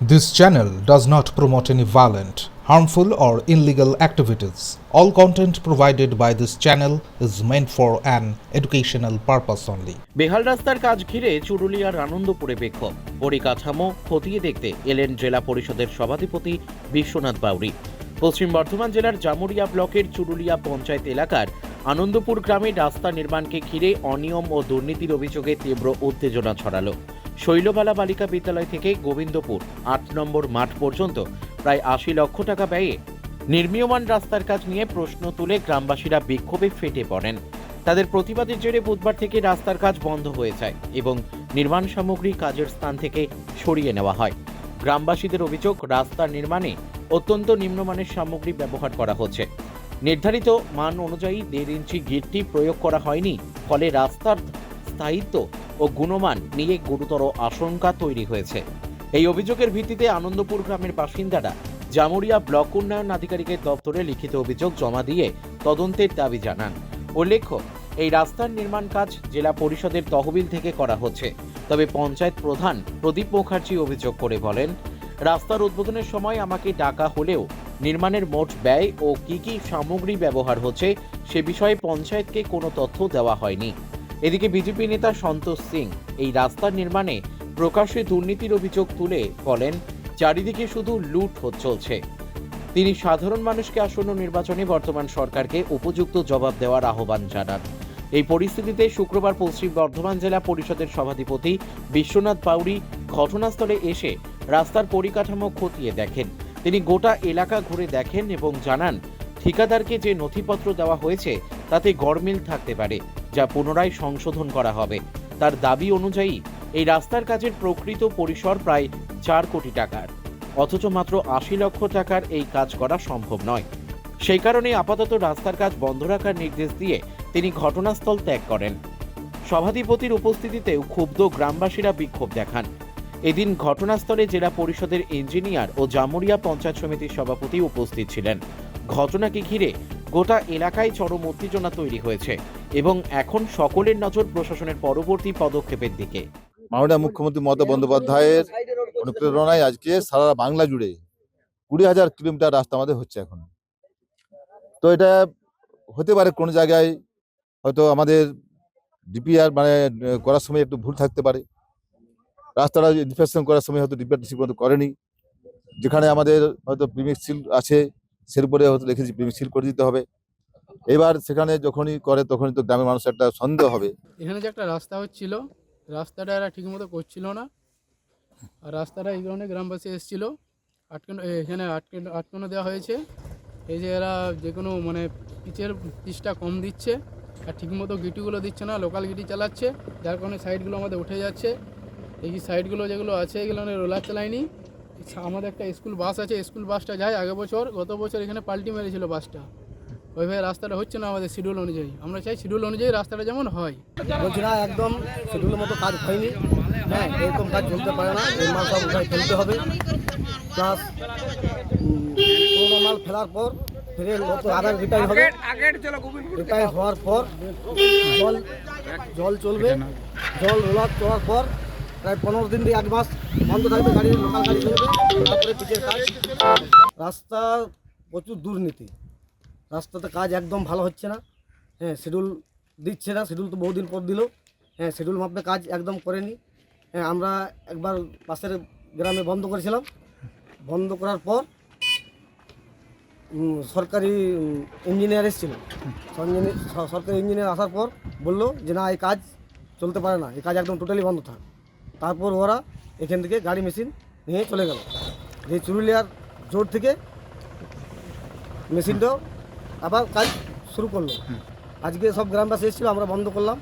This channel does not promote any violent, harmful, or illegal activities. All content provided by this channel is meant for an educational purpose only. বেহাল রাস্তার কাজ ঘিরে চুরুলিয়ার আনন্দপুরে বিক্ষোভ পরিকাঠামো খতিয়ে দেখতে এলেন জেলা পরিষদের সভাধিপতি বিশ্বনাথ বাউরি পশ্চিম বর্ধমান জেলার জামুরিয়া ব্লকের চুরুলিয়া পঞ্চায়েত এলাকার আনন্দপুর গ্রামে রাস্তা নির্মাণকে ঘিরে অনিয়ম ও দুর্নীতির অভিযোগে তীব্র উত্তেজনা ছড়ালো শৈলবালা বালিকা বিদ্যালয় থেকে গোবিন্দপুর, আট নম্বর মাঠ পর্যন্ত প্রায় আশি লক্ষ টাকা ব্যয়ে নির্মীয়মান রাস্তার কাজ নিয়ে প্রশ্ন তুলে গ্রামবাসীরা বিক্ষোভে ফেটে পড়েন। তাদের প্রতিবাদের জেরে বুধবার থেকে রাস্তার কাজ বন্ধ হয়ে যায় এবং নির্মাণ সামগ্রী কাজের স্থান থেকে সরিয়ে নেওয়া হয়। গ্রামবাসীদের অভিযোগ, রাস্তার নির্মাণে অত্যন্ত নিম্নমানের সামগ্রী ব্যবহার করা হচ্ছে। নির্ধারিত মান অনুযায়ী দেড় ইঞ্চি গিটটি প্রয়োগ করা হয়নি, ফলে রাস্তার স্থায়িত্ব ও গুণমান নিয়ে গুরুতর আশঙ্কা তৈরি হয়েছে। এই অভিযোগের ভিত্তিতে আনন্দপুর গ্রামের বাসিন্দারা জামুরিয়া ব্লক উন্নয়ন আধিকারিকের দপ্তরে লিখিত অভিযোগ জমা দিয়ে তদন্তের দাবি জানান। উল্লেখ্য, এই রাস্তার নির্মাণ কাজ জেলা পরিষদের তহবিল থেকে করা হচ্ছে। তবে পঞ্চায়েত প্রধান প্রদীপ মুখার্জি অভিযোগ করে বলেন, রাস্তার উদ্বোধনের সময় আমাকে ডাকা হলেও নির্মাণের মোট ব্যয় ও কি কি সামগ্রী ব্যবহার হচ্ছে সে বিষয়ে পঞ্চায়েতকে কোনো তথ্য দেওয়া হয়নি। এদিকে বিজেপি নেতা সন্তোষ সিং এই রাস্তার নির্মাণে প্রকাশ্যে দুর্নীতির অভিযোগ তুলে বলেন, চারিদিকে শুধু লুট চলছে। তিনি সাধারণ মানুষকে আসন্ন নির্বাচনে বর্তমান সরকারকে উপযুক্ত জবাব দেওয়ার আহ্বান জানান। এই পরিস্থিতিতে শুক্রবার পশ্চিম বর্ধমান জেলা পরিষদের সভাধিপতি বিশ্বনাথ পাউরি ঘটনাস্থলে এসে রাস্তার পরিকাঠামো খতিয়ে দেখেন। তিনি গোটা এলাকা ঘুরে দেখেন এবং জানান, ঠিকাদারকে যে নথিপত্র দেওয়া হয়েছে তাতে গরমিল থাকতে পারে। যা পুনরায় সংশোধন করা হবে। তার দাবি অনুযায়ী, এই রাস্তার কাজের প্রকৃত পরিসর প্রায় চার কোটি টাকার। অথচ মাত্র আশি লক্ষ টাকার এই কাজ করা সম্ভব নয়। সেই কারণে আপাতত রাস্তার কাজ বন্ধ রাখার নির্দেশ দিয়ে তিনি ঘটনাস্থল ত্যাগ করেন। সভাধিপতির উপস্থিতিতেও ক্ষুব্ধ গ্রামবাসীরা বিক্ষোভ দেখান। এদিন ঘটনাস্থলে জেলা পরিষদের ইঞ্জিনিয়ার ও জামুরিয়া পঞ্চায়েত সমিতির সভাপতি উপস্থিত ছিলেন। ঘটনাকে ঘিরে গোটা এলাকায় চরম উত্তেজনা তৈরি হয়েছে। এবং এখন সকলের নজর প্রশাসনের পরবর্তী পদক্ষেপের দিকে। মাননীয় মুখ্যমন্ত্রী মমতা বন্দ্যোপাধ্যায়ের অনুপ্রেরণায় আজকে সারা বাংলা জুড়ে কুড়ি হাজার কিলোমিটার রাস্তা আমাদের হচ্ছে এখন। তো এটা হতে পারে কোনো জায়গায় হয়তো আমাদের ডিপিআর মানে করার সময় একটু ভুল থাকতে পারে। রাস্তাটা ইনফেকশন করার সময় হয়তো ডিপিআর ঠিক মতো করেনি। যেখানে আমাদের হয়তো প্রিমিক সিল আছে সের উপরে হয়তো লিখেছি প্রিমিক সিল করে দিতে হবে। এবার সেখানে যখনই করে, তখনই তো গ্রামের মানুষ একটা সন্দেহ হবে। এখানে যে একটা রাস্তা হচ্ছিল, রাস্তাটা এরা ঠিকমতো করছিল না। আর রাস্তাটা এই কারণে গ্রামবাসী এসেছিল। আটকানো এখানে আটকে, আটকানো দেওয়া হয়েছে। এই যে এরা যে কোনো মানে পিচের পিচটা কম দিচ্ছে, আর ঠিকমতো গিটিগুলো দিচ্ছে না, লোকাল গিটি চালাচ্ছে, যার কারণে সাইডগুলো আমাদের উঠে যাচ্ছে। এই সাইডগুলো যেগুলো আছে এগুলো রোলার চালায়নি। আমাদের একটা স্কুল বাস আছে, স্কুল বাসটা যায় আগে বছর, গত বছর এখানে পাল্টি মেরেছিল বাসটা। ওইভাবে রাস্তাটা হচ্ছে না আমাদের শিডিউল অনুযায়ী। আমরা চাই শিডিউল অনুযায়ী রাস্তাটা যেমন হয়। বলছি না, একদম শিডিউলের মতো কাজ হয়নি। হ্যাঁ এরকম কাজ চলতে পারে না। এই মাল সব উঠায় ফেলতে হবে প্লাস মাল ফেলার পর ফিরে নতুন আবার রিটায়ার হবে। রিটায়ার হওয়ার পর জল জল চলবে। জল রোলার চলার পর প্রায় পনেরো দিন দিয়ে এক মাস বন্ধ থাকবে গাড়ি লোকাল গাড়ি চলবে। তারপরে পিচের কাজ। রাস্তা প্রচুর দুর্নীতি। রাস্তাতে কাজ একদম ভালো হচ্ছে না। হ্যাঁ শিডিউল দিচ্ছে না শিডিউল তো বহুদিন পর দিল। হ্যাঁ শিডিউল মাপে কাজ একদম করেনি। হ্যাঁ আমরা একবার পাশের গ্রামে বন্ধ করেছিলাম। বন্ধ করার পর সরকারি ইঞ্জিনিয়ার এসেছিল। সরকারি ইঞ্জিনিয়ার আসার পর বলল যে, না, এই কাজ চলতে পারে না। এই কাজ একদম টোটালি বন্ধ থাক। তারপর ওরা এখান থেকে গাড়ি মেশিন নিয়ে চলে গেল। যে চুরুলিয়ার জোর থেকে মেশিনটাও আবার কাজ শুরু করল। আজকে সব গ্রামবাসী এসেছিল আমরা বন্ধ করলাম।